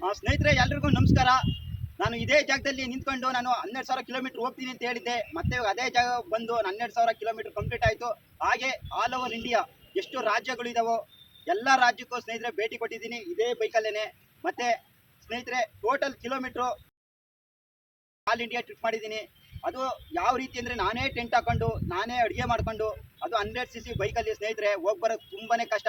ಸ್ನೇಹಿತರೆ, ಎಲ್ರಿಗೂ ನಮಸ್ಕಾರ. ನಾನು ಇದೇ ಜಾಗದಲ್ಲಿ ನಿಂತ್ಕೊಂಡು ನಾನು ಹನ್ನೆರಡು ಸಾವಿರ ಕಿಲೋಮೀಟರ್ ಹೋಗ್ತೀನಿ ಅಂತ ಹೇಳಿದ್ದೆ. ಮತ್ತೆ ಅದೇ ಜಾಗ ಬಂದು ಹನ್ನೆರಡು ಸಾವಿರ ಕಿಲೋಮೀಟರ್ ಕಂಪ್ಲೀಟ್ ಆಯಿತು. ಹಾಗೆ ಆಲ್ ಓವರ್ ಇಂಡಿಯಾ ಎಷ್ಟು ರಾಜ್ಯಗಳು ಇದಾವೋ, ಎಲ್ಲ ರಾಜ್ಯಕ್ಕೂ ಸ್ನೇಹಿತರೆ ಭೇಟಿ ಕೊಟ್ಟಿದ್ದೀನಿ. ಇದೇ ಬೈಕಲ್ಲೇನೆ. ಮತ್ತೆ ಸ್ನೇಹಿತರೆ total kilometre all India trip ಮಾಡಿದ್ದೀನಿ. ಅದು ಯಾವ ರೀತಿ ಅಂದರೆ ನಾನೇ ಟೆಂಟ್ ಹಾಕೊಂಡು, ನಾನೇ ಅಡುಗೆ ಮಾಡ್ಕೊಂಡು, ಅದು ಹನ್ನೆರಡು ಸಿ ಸಿ ಬೈಕಲ್ಲಿ ಸ್ನೇಹಿತರೆ ಹೋಗಿ ಬರೋದು ತುಂಬಾನೇ ಕಷ್ಟ.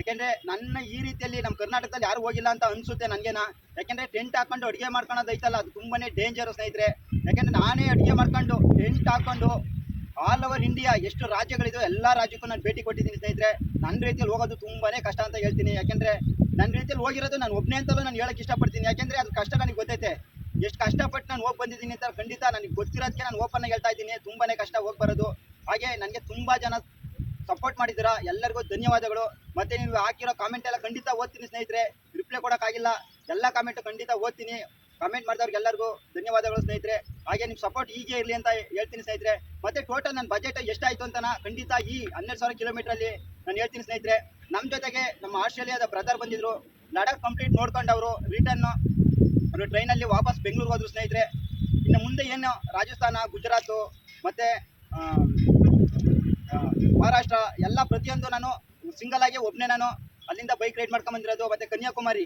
ಯಾಕೆಂದ್ರೆ ನನ್ನ ಈ ರೀತಿಯಲ್ಲಿ ನಮ್ಮ ಕರ್ನಾಟಕದಲ್ಲಿ ಯಾರು ಹೋಗಿಲ್ಲ ಅಂತ ಅನ್ಸುತ್ತೆ ನನಗೇನ ಯಾಕೆಂದ್ರೆ ಟೆಂಟ್ ಹಾಕೊಂಡು ಅಡುಗೆ ಮಾಡ್ಕೊಳೋದು ಐತಲ್ಲ, ಅದು ತುಂಬಾನೇ ಡೇಂಜರು ಸ್ನೇಹಿತರೆ. ಯಾಕೆಂದ್ರೆ ನಾನೇ ಅಡುಗೆ ಮಾಡ್ಕೊಂಡು, ಟೆಂಟ್ ಹಾಕೊಂಡು ಆಲ್ ಓವರ್ ಇಂಡಿಯಾ ಎಷ್ಟು ರಾಜ್ಯಗಳಿದೆಯೋ ಎಲ್ಲ ರಾಜ್ಯಕ್ಕೂ ನಾನು ಭೇಟಿ ಕೊಟ್ಟಿದ್ದೀನಿ ಸ್ನೇಹಿತರೆ. ನನ್ನ ರೀತಿಯಲ್ಲಿ ಹೋಗೋದು ತುಂಬಾನೇ ಕಷ್ಟ ಅಂತ ಹೇಳ್ತೀನಿ. ಯಾಕೆಂದ್ರೆ ನನ್ನ ರೀತಿಯಲ್ಲಿ ಹೋಗಿರೋದು ನಾನು ಒಬ್ಬನೇ ಅಂತಲೂ ನಾನು ಹೇಳಕ್ ಇಷ್ಟಪಡ್ತೀನಿ. ಯಾಕೆಂದ್ರೆ ಅದು ಕಷ್ಟ ನನಗೆ ಗೊತ್ತೈತೆ. ಎಷ್ಟು ಕಷ್ಟಪಟ್ಟು ನಾನು ಹೋಗಿ ಬಂದಿದ್ದೀನಿ ಅಂತ ಖಂಡಿತ ನನಗೆ ಗೊತ್ತಿರೋದಕ್ಕೆ ನಾನು ಓಪನ್ ಆಗಿ ಹೇಳ್ತಾ ಇದ್ದೀನಿ. ತುಂಬಾನೇ ಕಷ್ಟ ಹೋಗಿ ಬರೋದು. ಹಾಗೆ ನನಗೆ ತುಂಬಾ ಜನ ಸಪೋರ್ಟ್ ಮಾಡಿದ್ದೀರಾ? ಎಲ್ಲರಿಗೂ ಧನ್ಯವಾದಗಳು. ಮತ್ತೆ ನೀವು ಹಾಕಿರೋ ಕಾಮೆಂಟ್ ಎಲ್ಲ ಖಂಡಿತ ಓದ್ತೀನಿ ಸ್ನೇಹಿತರೆ. ರಿಪ್ಲೈ ಕೊಡೋಕ್ಕಾಗಿಲ್ಲ. ಎಲ್ಲ ಕಾಮೆಂಟ್ ಖಂಡಿತ ಓದ್ತೀನಿ. ಕಾಮೆಂಟ್ ಮಾಡಿದವ್ರಿಗೆ ಎಲ್ಲರಿಗೂ ಧನ್ಯವಾದಗಳು ಸ್ನೇಹಿತರೆ. ಹಾಗೆ ನಿಮ್ಮ ಸಪೋರ್ಟ್ ಹೀಗೆ ಇರಲಿ ಅಂತ ಹೇಳ್ತೀನಿ ಸ್ನೇಹಿತರೆ. ಮತ್ತೆ ಟೋಟಲ್ ನನ್ನ ಬಜೆಟ್ ಎಷ್ಟಾಯ್ತು ಅಂತ ಖಂಡಿತ ಈ ಹನ್ನೆರಡು ಸಾವಿರ ಕಿಲೋಮೀಟ್ರಲ್ಲಿ ನಾನು ಹೇಳ್ತೀನಿ ಸ್ನೇಹಿತರೆ. ನಮ್ಮ ಜೊತೆಗೆ ನಮ್ಮ ಆಸ್ಟ್ರೇಲಿಯಾದ ಬ್ರದರ್ ಬಂದಿದ್ರು. ಲಡಾಖ್ ಕಂಪ್ಲೀಟ್ ನೋಡ್ಕೊಂಡು ಅವರು ರಿಟರ್ನ್ ಅವರು ಟ್ರೈನಲ್ಲಿ ವಾಪಸ್ ಬೆಂಗಳೂರು ಹೋದ್ರು ಸ್ನೇಹಿತರೆ. ಇನ್ನು ಮುಂದೆ ಏನು ರಾಜಸ್ಥಾನ, ಗುಜರಾತು, ಮತ್ತೆ ಮಹಾರಾಷ್ಟ್ರ ಎಲ್ಲ ಪ್ರತಿಯೊಂದು ನಾನು ಸಿಂಗಲ್ ಆಗಿ ಒಬ್ಬನೇ ನಾನು. ಅಲ್ಲಿಂದ ಬೈಕ್ ರೈಡ್ ಮಾಡ್ಕೊಂಡ್ ಬಂದಿರೋದು, ಮತ್ತೆ ಕನ್ಯಾಕುಮಾರಿ.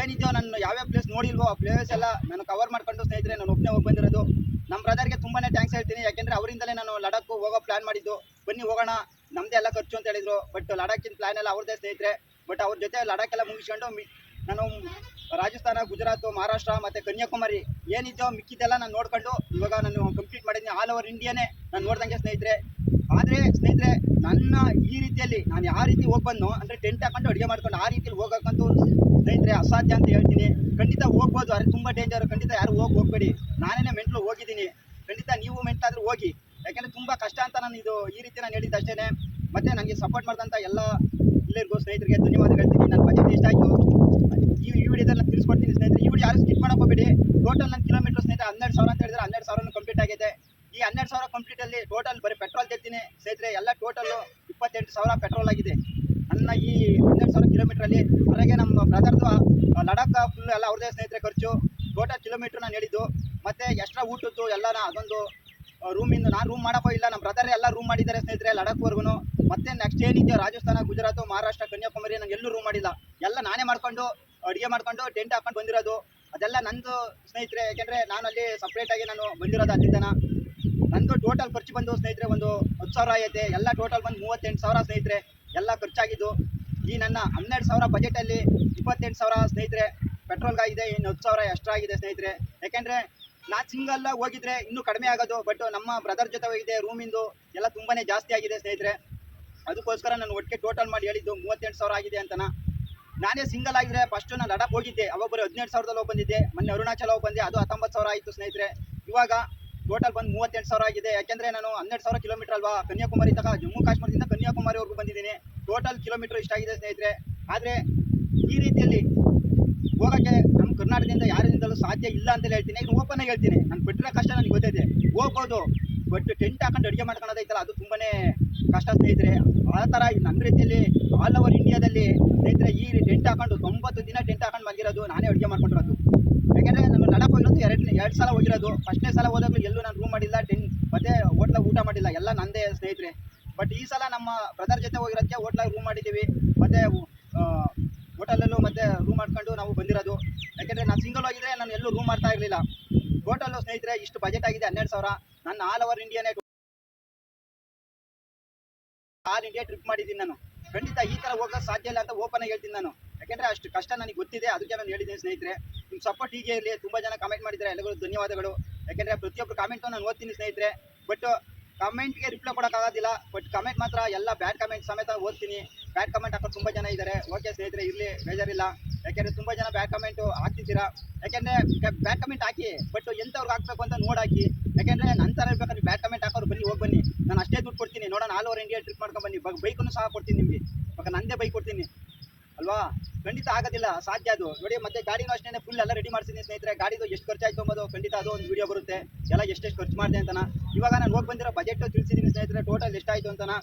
ಏನಿದೆಯೋ ನಾನು ಯಾವ್ಯಾವ ಪ್ಲೇಸ್ ನೋಡಿಲ್ವೋ, ಆ ಪ್ಲೇಸ್ ಎಲ್ಲ ನಾನು ಕವರ್ ಮಾಡ್ಕೊಂಡು ಸ್ನೇಹಿತರೆ, ನಾನು ಒಬ್ಬನೇ ಹೋಗಿ ಬಂದಿರೋದು. ನಮ್ಮ ಬ್ರದರ್ಗೆ ತುಂಬಾನೇ ಥ್ಯಾಂಕ್ಸ್ ಹೇಳ್ತೀನಿ. ಯಾಕೆಂದ್ರೆ ಅವರಿಂದಲೇ ನಾನು ಲಡಾಖ್ ಹೋಗೋ ಪ್ಲಾನ್ ಮಾಡಿದ್ದು. ಬನ್ನಿ ಹೋಗೋಣ, ನಮ್ದೇ ಎಲ್ಲ ಖರ್ಚು ಅಂತ ಹೇಳಿದ್ರು. ಬಟ್ ಲಡಾಖಿನ ಪ್ಲಾನ್ ಎಲ್ಲ ಅವ್ರದ್ದೇ ಸ್ನೇಹಿತರೆ. ಬಟ್ ಅವ್ರ ಜೊತೆ ಲಡಾಖ್ ಎಲ್ಲ ಮುಗಿಸ್ಕೊಂಡು ನಾನು ರಾಜಸ್ಥಾನ, ಗುಜರಾತ್, ಮಹಾರಾಷ್ಟ್ರ, ಮತ್ತೆ ಕನ್ಯಾಕುಮಾರಿ ಏನಿದೆಯೋ ಮಿಕ್ಕಿದ್ದೆಲ್ಲ ನಾನು ನೋಡ್ಕೊಂಡು ಇವಾಗ ನಾನು ಕಂಪ್ಲೀಟ್ ಮಾಡಿದ್ದೀನಿ. ಆಲ್ ಓವರ್ ಇಂಡಿಯಾನೇ ನಾನು ನೋಡ್ದಂಗೆ ಸ್ನೇಹಿತರೆ. ಆದರೆ ಸ್ನೇಹಿತರೆ, ನನ್ನ ಈ ರೀತಿಯಲ್ಲಿ ನಾನು ಯಾವ ರೀತಿ ಹೋಗಿ ಬಂದು ಅಂದರೆ ಟೆಂಟ್ ಹಾಕೊಂಡು ಅಡುಗೆ ಮಾಡ್ಕೊಂಡು ಆ ರೀತಿಯಲ್ಲಿ ಹೋಗೋಕ್ಕಂತೂ ಸ್ನೇಹಿತರೆ ಅಸಾಧ್ಯ ಅಂತ ಹೇಳ್ತೀನಿ. ಖಂಡಿತ ಹೋಗ್ಬೋದು, ಆದರೆ ತುಂಬ ಡೇಂಜರ್ ಖಂಡಿತ ಯಾರು ಹೋಗಿ ಹೋಗ್ಬೇಡಿ. ನಾನೇ ಮೆಂಟ್ಲು ಹೋಗಿದ್ದೀನಿ. ಖಂಡಿತ ನೀವು ಮೆಂಟ್ಲಾದ್ರೂ ಹೋಗಿ. ಯಾಕೆಂದರೆ ತುಂಬ ಕಷ್ಟ ಅಂತ ನಾನು ಇದು ಈ ರೀತಿ ನಾನು ಹೇಳಿದ್ದು ಅಷ್ಟೇ ಮತ್ತೆ ನನಗೆ ಸಪೋರ್ಟ್ ಮಾಡಿದಂಥ ಎಲ್ಲ ಎಲ್ಲರಿಗೂ ಸ್ನೇಹಿತರಿಗೆ ಧನ್ಯವಾದ ಹೇಳ್ತೀನಿ. ನನ್ನ ಬಜೆಟ್ ಇಷ್ಟ ಈ ಈ ವಿಡಿಯೋದಲ್ಲಿ ನಾನು ತಿಳಿಸ್ಕೊಡ್ತೀನಿ ಸ್ನೇಹಿತರೆ. ಈ ವಿಡಿಯೋ ಯಾರು ಸ್ಕಿಪ್ ಮಾಡಕ್ಕೆ ಹೋಗಬೇಡಿ. ಟೋಟಲ್ ನನ್ನ ಕಿಲೋಮೀಟರ್ ಸ್ನೇಹಿತರೆ ಹನ್ನೆರಡು ಸಾವಿರ ಅಂತ ಹೇಳಿದ್ರೆ ಹನ್ನೆರಡು ಸಾವಿರ ಕಂಪ್ಲೀಟ್ ಆಗಿದೆ ಹನ್ನೆರಡು ಸಾವಿರ ಕಂಪ್ಲೀಟ್ ಅಲ್ಲಿ ಟೋಟಲ್ ಬರೀ ಪೆಟ್ರೋಲ್ ತೆಗ್ತೀನಿ ಸ್ನೇಹಿತರೆ, ಎಲ್ಲ ಟೋಟಲ್ ಇಪ್ಪತ್ತೆಂಟು ಸಾವಿರ ಪೆಟ್ರೋಲ್ ಆಗಿದೆ. ನನ್ನ ಈ ಹನ್ನೆರಡು ಸಾವಿರ ಕಿಲೋಮೀಟರ್ ಅಲ್ಲಿ ಹೊರಗೆ ನಮ್ಮ ಬ್ರದರ್ದು ಲಡಾಖ್ ಫುಲ್ ಎಲ್ಲ ಅವ್ರದೇ ಸ್ನೇಹಿತರೆ ಖರ್ಚು. ಟೋಟಲ್ ಕಿಲೋಮೀಟರ್ ನಾನು ಹೇಳಿದ್ದು. ಮತ್ತೆ ಎಕ್ಸ್ಟ್ರಾ ಊಟದ್ದು ಎಲ್ಲನ ಅದೊಂದು ರೂಮಿಂದ ನಾನು ರೂಮ್ ಮಾಡಕ್ಕೋ ಇಲ್ಲ. ನಮ್ಮ ಬ್ರದರ್ ಎಲ್ಲ ರೂಮ್ ಮಾಡಿದ್ದಾರೆ ಸ್ನೇಹಿತರೆ ಲಡಾಖ್ವರೆಗೂ ಮತ್ತೆ ನೆಕ್ಸ್ಟ್ ಏನಿದೆಯೋ ರಾಜಸ್ಥಾನ, ಗುಜರಾತ್, ಮಹಾರಾಷ್ಟ್ರ, ಕನ್ಯಾಕುಮಾರಿ ನಾನು ಎಲ್ಲೂ ರೂಮ್ ಮಾಡಿಲ್ಲ. ಎಲ್ಲ ನಾನೇ ಮಾಡ್ಕೊಂಡು ಅಡುಗೆ ಮಾಡ್ಕೊಂಡು ಟೆಂಟ್ ಹಾಕೊಂಡು ಬಂದಿರೋದು. ಅದೆಲ್ಲ ನಂದು ಸ್ನೇಹಿತರೆ, ಯಾಕೆಂದ್ರೆ ನಾನು ಅಲ್ಲಿ ಸಪ್ರೇಟ್ ಆಗಿ ನಾನು ಬಂದಿರೋದು ಅಲ್ಲಿಂದನ. ನಂದು ಟೋಟಲ್ ಖರ್ಚು ಬಂದು ಸ್ನೇಹಿತರೆ ಒಂದು ಹತ್ತು ಸಾವಿರ ಐತೆ ಎಲ್ಲ ಟೋಟಲ್ ಬಂದು ಮೂವತ್ತೆಂಟು ಸಾವಿರ ಸ್ನೇಹಿತರೆ. ಎಲ್ಲ ಖರ್ಚಾಗಿದ್ದು. ಈ ನನ್ನ ಹನ್ನೆರಡು ಸಾವಿರ ಬಜೆಟಲ್ಲಿ ಇಪ್ಪತ್ತೆಂಟು ಸಾವಿರ ಸ್ನೇಹಿತರೆ. ಪೆಟ್ರೋಲ್ಗಾಗಿದೆ ಇನ್ನು ಹತ್ತು ಸಾವಿರ ಎಕ್ಸ್ಟ್ರಾ ಆಗಿದೆ ಸ್ನೇಹಿತರೆ. ಯಾಕೆಂದರೆ ನಾ ಸಿಂಗಲ್ಲ ಹೋಗಿದ್ರೆ ಇನ್ನೂ ಕಡಿಮೆ ಆಗೋದು ಬಟ್ ನಮ್ಮ ಬ್ರದರ್ ಜೊತೆ ಹೋಗಿದೆ ರೂಮಿಂದು ಎಲ್ಲ ತುಂಬಾನೇ ಜಾಸ್ತಿ ಆಗಿದೆ ಸ್ನೇಹಿತರೆ. ಅದಕ್ಕೋಸ್ಕರ ನಾನು ಒಟ್ಟಿಗೆ ಟೋಟಲ್ ಮಾಡಿ ಹೇಳಿದ್ದು ಮೂವತ್ತೆಂಟು ಸಾವಿರ ಆಗಿದೆ ಅಂತನ. ನಾನೇ ಸಿಂಗಲ್ ಆಗಿದ್ರೆ ಫಸ್ಟ್ ನಾನು ಲಡಾಖ್ ಹೋಗಿದ್ದೆ. ಅವಾಗ ಬರೀ ಹದಿನೆಂಟು ಸಾವಿರದಲ್ಲಿ ಹೋಗಿ ಬಂದಿದ್ದೆ ಮೊನ್ನೆ ಅರುಣಾಚಲ ಹೋಗಿ ಬಂದೆ ಅದು ಹತ್ತೊಂಬತ್ತು ಸಾವಿರ ಆಯಿತು ಸ್ನೇಹಿತರೆ. ಇವಾಗ ಟೋಟಲ್ ಬಂದು ಮೂವತ್ತೆಂಟು ಸಾವಿರ ಆಗಿದೆ. ಯಾಕೆಂದರೆ ನಾನು ಹನ್ನೆರಡು ಸಾವಿರ ಕಿಲೋಮೀಟರ್ ಅಲ್ವಾ? ಕನ್ಯಾಕುಮಾರಿ ತನಕ, ಜಮ್ಮು ಕಾಶ್ಮೀರದಿಂದ ಕನ್ಯಾಕುಮಾರಿವರೆಗೂ ಬಂದಿದ್ದೀನಿ. ಟೋಟಲ್ ಕಿಲೋಮೀಟರ್ ಇಷ್ಟಾಗಿದೆ ಸ್ನೇಹಿತರೆ. ಆದರೆ ಈ ರೀತಿಯಲ್ಲಿ ಹೋಗೋಕ್ಕೆ ನಮ್ಮ ಕರ್ನಾಟಕದಿಂದ ಯಾರಿಂದಲೂ ಸಾಧ್ಯ ಇಲ್ಲ ಅಂತಲೇ ಹೇಳ್ತೀನಿ. ಇದು ಓಪನ್ ಆಗಿ ಹೇಳ್ತೀನಿ. ನಾನು ಪಟ್ಟಿರೋ ಕಷ್ಟ ನನಗೆ ಗೊತ್ತೈತೆ. ಹೋಗ್ಬೋದು. ಬಟ್ ಟೆಂಟ್ ಹಾಕೊಂಡು ಅಡುಗೆ ಮಾಡ್ಕೊಳೋದೈತಲ್ಲ ಅದು ತುಂಬಾನೇ ಕಷ್ಟ ಸ್ನೇಹಿತರೆ. ಆ ಥರ ನನ್ನ ರೀತಿಯಲ್ಲಿ ಆಲ್ ಓವರ್ ಇಂಡಿಯಾದಲ್ಲಿ ಸ್ನೇಹಿತರೆ, ಈ ಟೆಂಟ್ ಹಾಕೊಂಡು ತೊಂಬತ್ತು ದಿನ ಟೆಂಟ್ ಹಾಕೊಂಡು ಬಂದಿರೋದು ನಾನೇ ಅಡುಗೆ ಮಾಡ್ಕೊಂಡಿರೋದು. ಯಾಕೆಂದರೆ ನಾನು ಲಡಾಖ್ ಹೋಗಿರೋದು ಎರಡು ಎರಡು ಸಲ ಹೋಗಿರೋದು. ಫಸ್ಟ್ನೇ ಸಲ ಹೋದಾಗಲೂ ಎಲ್ಲೂ ನಾನು ರೂಮ್ ಮಾಡಿಲ್ಲ ಟೆನ್ ಮತ್ತೆ ಹೋಟ್ಲಾಗ ಊಟ ಮಾಡಿಲ್ಲ, ಎಲ್ಲ ನಂದೇ ಸ್ನೇಹಿತರೆ. ಬಟ್ ಈ ಸಲ ನಮ್ಮ ಬ್ರದರ್ ಜೊತೆ ಹೋಗಿರೋದಕ್ಕೆ ಹೋಟ್ಲಾಗ ರೂಮ್ ಮಾಡಿದ್ದೀವಿ. ಮತ್ತೆ ಹೋಟೆಲಲ್ಲೂ ಮತ್ತೆ ರೂಮ್ ಮಾಡ್ಕೊಂಡು ನಾವು ಬಂದಿರೋದು. ಯಾಕೆಂದರೆ ನಾನು ಸಿಂಗಲ್ ಹೋಗಿದ್ರೆ ನಾನು ಎಲ್ಲೂ ರೂಮ್ ಮಾಡ್ತಾ ಇರಲಿಲ್ಲ. ಟೋಟಲ್ ಸ್ನೇಹಿತರೆ, ಇಷ್ಟು ಬಜೆಟ್ ಆಗಿದೆ ಹನ್ನೆರಡು ಸಾವಿರ. ನನ್ನ ಆಲ್ ಓವರ್ ಇಂಡಿಯಾನೇ ಆಲ್ ಇಂಡಿಯಾ ಟ್ರಿಪ್ ಮಾಡಿದ್ದೀನಿ ನಾನು. ಖಂಡಿತ ಈ ಥರ ಹೋಗೋಕೆ ಸಾಧ್ಯ ಇಲ್ಲ ಅಂತ ಓಪನ್ ಆಗಿ ಹೇಳ್ತೀನಿ ನಾನು. ಯಾಕೆಂದ್ರೆ ಅಷ್ಟು ಕಷ್ಟ ನನಗೆ ಗೊತ್ತಿದೆ, ಅದಕ್ಕೆ ನಾನು ಹೇಳಿದ್ದೀನಿ ಸ್ನೇಹಿತರೆ. ನಿಮ್ಮ ಸಪೋರ್ಟ್ ಹೀಗೆ ಇರಲಿ, ತುಂಬ ಜನ ಕಮೆಂಟ್ ಮಾಡಿದ್ದಾರೆ, ಎಲ್ಲರಿಗೂ ಧನ್ಯವಾದಗಳು. ಯಾಕೆಂದ್ರೆ ಪ್ರತಿಯೊಬ್ಬರು ಕಾಮೆಂಟು ನಾನು ಓದ್ತೀನಿ ಸ್ನೇಹಿತರೆ. ಬಟ್ ಕಮೆಂಟ್ಗೆ ರಿಪ್ಲೈ ಕೊಡೋಕ್ಕಾಗೋದಿಲ್ಲ ಬಟ್ ಕಮೆಂಟ್ ಮಾತ್ರ ಎಲ್ಲ ಬ್ಯಾಡ್ ಕಮೆಂಟ್ ಸಮೇತ ಓದ್ತೀನಿ. ಬ್ಯಾಡ್ ಕಮೆಂಟ್ ಹಾಕೋದು ತುಂಬ ಜನ ಇದ್ದಾರೆ. ಓಕೆ ಸ್ನೇಹಿತರೆ, ಇರಲಿ, ಬೇಜಾರಿಲ್ಲ. ಯಾಕೆಂದ್ರೆ ತುಂಬ ಜನ ಬ್ಯಾಕ್ ಕಮೆಂಟು ಹಾಕ್ತಿದ್ದೀರಾ ಯಾಕೆಂದ್ರೆ ಬ್ಯಾಕ್ ಕಮೆಂಟ್ ಹಾಕಿ ಬಟ್ ಎಂಥವ್ರಿಗೆ ಹಾಕ್ಬೇಕು ಅಂತ ನೋಡಾಕಿ, ಯಾಕೆಂದ್ರೆ ನನ್ನ ಥರ ಇರ್ಬೇಕಾದ್ರೆ ಬ್ಯಾಡ್ ಕಮೆಂಟ್ ಹಾಕೋರು ಬನ್ನಿ ಹೋಗಿ ಬನ್ನಿ. ನಾನು ಅಷ್ಟೇ ದುಡ್ಡು ಕೊಡ್ತೀನಿ, ನೋಡೋಣ ಆಲ್ ಓವರ್ ಇಂಡಿಯಾ ಟ್ರಿಪ್ ಮಾಡ್ಕೊಂಡು ಬನ್ನಿ. ಬೈಕನ್ನು ಸಹ ಕೊಡ್ತೀನಿ ನಿಮಗೆ. ಇವಾಗ ನಂದೇ ಬೈಕ್ ಕೊಡ್ತೀನಿ. ಅಲ್ವಾ? ಖಂಡಿತ ಆಗೋದಿಲ್ಲ, ಸಾಧ್ಯ ಅದು. ನೋಡಿ, ಮತ್ತೆ ಗಾಡಿನೂ ಅಷ್ಟೇ ಫುಲ್ ಎಲ್ಲ ರೆಡಿ ಮಾಡ್ತೀನಿ ಸ್ನೇಹಿತರೆ. ಗಾಡಿದು ಎಷ್ಟು ಖರ್ಚಾಯ್ತು ಅಂಬೋದು, ಖಂಡಿತ ಅದು ಒಂದು ವಿಡಿಯೋ ಬರುತ್ತೆ. ಎಲ್ಲ ಎಷ್ಟೆಷ್ಟು ಖರ್ಚು ಮಾಡಿದೆ ಅಂತನ. ಇವಾಗ ನಾನು ಹೋಗಿ ಬಂದಿರೋ ಬಜೆಟ್ ತಿಳಿಸಿದ್ದೀನಿ ಸ್ನೇಹಿತರೆ. ಟೋಟಲ್ ಎಷ್ಟಾಯಿತು ಅಂತನ?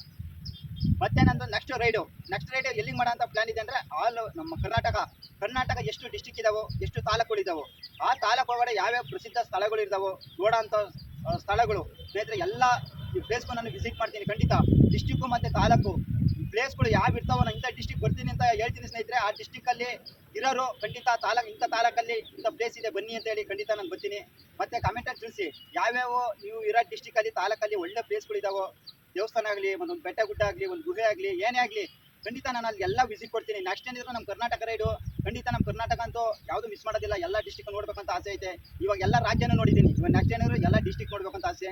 ಮತ್ತೆ ನಂದು ನೆಕ್ಸ್ಟ್ ರೈಡು ನೆಕ್ಸ್ಟ್ ರೈಡ್ ಎಲ್ಲಿಗೆ ಮಾಡೋ ಅಂತ ಪ್ಲಾನ್ ಇದೆ ಅಂದ್ರೆ ಆಲ್ ನಮ್ಮ ಕರ್ನಾಟಕ ಕರ್ನಾಟಕ ಎಷ್ಟು ಡಿಸ್ಟಿಕ್ ಇದಾವೋ, ಎಷ್ಟು ತಾಲೂಕುಗಳು ಇದಾವೋ, ಆ ತಾಲೂಕು ಒಳಗಡೆ ಯಾವ್ಯಾವ ಪ್ರಸಿದ್ಧ ಸ್ಥಳಗಳು ಇದ್ದಾವೋ ನೋಡೋಂಥ ಸ್ಥಳಗಳು, ಸ್ನೇಹಿತರೆ, ಎಲ್ಲ ಪ್ಲೇಸ್ಗೂ ನಾನು ವಿಸಿಟ್ ಮಾಡ್ತೀನಿ. ಖಂಡಿತ ಡಿಸ್ಟಿಕ್ಕು ಮತ್ತು ತಾಲೂಕು ಪ್ಲೇಸ್ಗಳು ಯಾವ ಇರ್ತಾವೋ ನಾನು ಇಂಥ ಡಿಸ್ಟಿಕ್ ಬರ್ತೀನಿ ಅಂತ ಹೇಳ್ತೀನಿ ಸ್ನೇಹಿತರೆ. ಆ ಡಿಸ್ಟಿಕ್ಕಲ್ಲಿ ಇರೋರು ಖಂಡಿತ ತಾಲೂಕು ಇಂಥ ತಾಲೂಕಲ್ಲಿ ಇಂಥ ಪ್ಲೇಸ್ ಇದೆ, ಬನ್ನಿ ಅಂತ ಹೇಳಿ ಖಂಡಿತ ನಾನು ಬರ್ತೀನಿ. ಮತ್ತೆ ಕಮೆಂಟಲ್ಲಿ ತಿಳಿಸಿ, ಯಾವ್ಯಾವ ನೀವು ಇರೋ ಡಿಸ್ಟಿಕ್ಕಲ್ಲಿ ತಾಲೂಕಲ್ಲಿ ಒಳ್ಳೆ ಪ್ಲೇಸ್ಗಳು ಇದಾವೋ ದೇವಸ್ಥಾನ ಆಗಲಿ, ಒಂದೊಂದು ಬೆಟ್ಟ ಗುಡ್ಡ ಆಗಲಿ, ಒಂದು ಗುಹೆ ಆಗಲಿ, ಏನೇ ಆಗಲಿ, ಖಂಡಿತ ನಾನು ಅಲ್ಲಿ ಎಲ್ಲ ವಿಸಿಟ್ ಕೊಡ್ತೀನಿ. ನೆಕ್ಸ್ಟ್ ಏನಿದ್ರು ನಮ್ಮ ಕರ್ನಾಟಕ ರೈಡು ಖಂಡಿತ ನಮ್ಮ ಅಂತೂ ಯಾವುದು ಮಿಸ್ ಮಾಡೋದಿಲ್ಲ, ಎಲ್ಲ ಡಿಸ್ಟಿಕ್ ನೋಡ್ಬೇಕಂತ ಆಸೆ ಐತೆ. ಇವಾಗ ಎಲ್ಲ ರಾಜ್ಯನೂ ನೋಡಿದ್ದೀನಿ. ಇವಾಗ ನೆಕ್ಸ್ಟ್ ಏನಾದ್ರು ಎಲ್ಲ ಡಿಸ್ಟಿಕ್ ನೋಡ್ಬೇಕಂತ ಆಸೆ.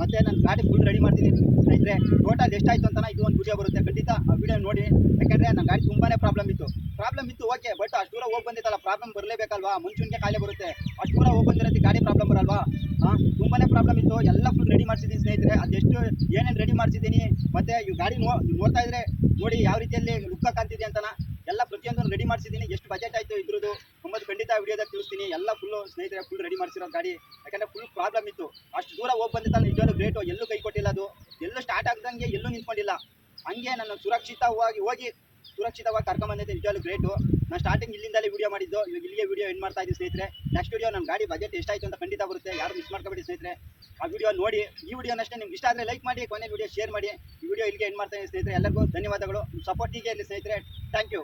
ಮತ್ತೆ ನಾನು ಗಾಡಿ ಫುಲ್ ರೆಡಿ ಮಾಡ್ತೀನಿ. ಸ್ನೇಹಿತರೆ ಟೋಟಲ್ ಎಷ್ಟಾಯ್ತು ಅಂತ ಇದು ಒಂದು ವಿಡಿಯೋ ಬರುತ್ತೆ. ಖಂಡಿತ ಆ ವಿಡಿಯೋ ನೋಡಿ. ಯಾಕಂದ್ರೆ ನನ್ನ ಗಾಡಿ ತುಂಬಾನೇ ಪ್ರಾಬ್ಲಮ್ ಇತ್ತು. ಪ್ರಾಬ್ಲಮ್ ಇತ್ತು ಓಕೆ ಬಟ್ ಅಷ್ಟು ದೂರ ಹೋಗಿ ಬಂದಿತ್ತಲ್ಲ ಪ್ರಾಬ್ಲಮ್ ಬರಲೇಬೇಕಲ್ವಾ? ಮುಂಚೂಣಿಗೆ ಕಾಯಿಲೆ ಬರುತ್ತೆ. ಅಷ್ಟು ದೂರ ಹೋಗಿ ಬಂದಿರತ್ತೆ ಗಾಡಿ ಪ್ರಾಬ್ಲಮ್ ಬರಲ್ವಾ? ಹಾಂ ತುಂಬಾನೇ ಪ್ರಾಬ್ಲಮ್ ಇತ್ತು. ಎಲ್ಲ ಫುಲ್ ರೆಡಿ ಮಾಡಿಸಿದ್ದೀನಿ ಸ್ನೇಹಿತರೆ. ಅದೆಷ್ಟು ಏನೇನು ರೆಡಿ ಮಾಡಿಸಿದ್ದೀನಿ? ಮತ್ತೆ ಈ ಗಾಡಿ ನೋಡ್ತಾ ಇದ್ರೆ ನೋಡಿ, ಯಾವ ರೀತಿಯಲ್ಲಿ ಲುಕ್ಕ ಕಾಣ್ತಿದೆ ಅಂತನ. ಎಲ್ಲ ಪ್ರತಿಯೊಂದು ರೆಡಿ ಮಾಡಿಸಿದ್ದೀನಿ. ಎಷ್ಟು ಬಜೆಟ್ ಆಯಿತು ಇದ್ರದ್ದು ಒಂಬತ್ತು ಖಂಡಿತ ವಿಡಿಯೋದಾಗ ತಿಳಿಸ್ತೀನಿ. ಎಲ್ಲ ಫುಲ್ಲು ಸ್ನೇಹಿತರೆ ಫುಲ್ ರೆಡಿ ಮಾಡಿಸಿರೋ ಗಾಡಿ. ಯಾಕಂದ್ರೆ ಫುಲ್ ಪ್ರಾಬ್ಲಮ್ ಇತ್ತು. ಅಷ್ಟು ದೂರ ಹೋಗಿ ಬಂದಿತ್ತಲ್ಲ, ನಿಜವಾಗ್ಲೂ ಗ್ರೇಟು ಎಲ್ಲೂ ಕೈ ಕೊಟ್ಟಿಲ್ಲ ಅದು. ಎಲ್ಲೂ ಸ್ಟಾರ್ಟ್ ಆಗ್ದಂಗೆ ಎಲ್ಲೂ ನಿಂತ್ಕೊಂಡಿಲ್ಲ. ಹಂಗೆ ನಾನು ಸುರಕ್ಷಿತವಾಗಿ ಹೋಗಿ ಸುರಕ್ಷಿತವಾಗಿ ಕರ್ಕೊಂಬಂದೈತೆ ನಿಜವಾಗ್ಲೂ ಗ್ರೇಟು ನಾನು ಸ್ಟಾರ್ಟಿಂಗ್ ಇಲ್ಲಿಂದಲೇ ವಿಡಿಯೋ ಮಾಡಿದ್ದು. ಇವಾಗ ಇಲ್ಲಿಗೆ ವಿಡಿಯೋ ಎಂಡ್ ಮಾಡ್ತಾ ಇದ್ದೀನಿ ಸ್ನೇಹಿತರೆ. ನೆಕ್ಸ್ಟ್ ವಿಡಿಯೋ ನಮ್ಮ ಗಾಡಿ ಬಜೆಟ್ ಎಷ್ಟಾಯ್ತು ಅಂತ ಖಂಡಿತ ಬರುತ್ತೆ. ಯಾರು ಮಿಸ್ ಮಾಡ್ಕೊಬೇಡಿ ಸ್ನೇಹಿತರೆ. ಆ ವಿಡಿಯೋ ನೋಡಿ. ಈ ವಿಡಿಯೋನಷ್ಟೇ ನಿಮ್ಗೆ ಇಷ್ಟ ಆದರೆ ಲೈಕ್ ಮಾಡಿ ಕೊನೆ ವಿಡಿಯೋ ಶೇರ್ ಮಾಡಿ. ಈ ವಿಡಿಯೋ ಇಲ್ಲಿಗೆ ಎಂಡ್ ಮಾಡ್ತಾ ಇದ್ದೀನಿ ಸ್ನೇಹಿತರೆ. ಎಲ್ಲರಿಗೂ ಧನ್ಯವಾದಗಳು. ಸಪೋರ್ಟ್ ಹೀಗೆ ಇರಲಿ ಸ್ನೇಹಿತರೆ. Thank you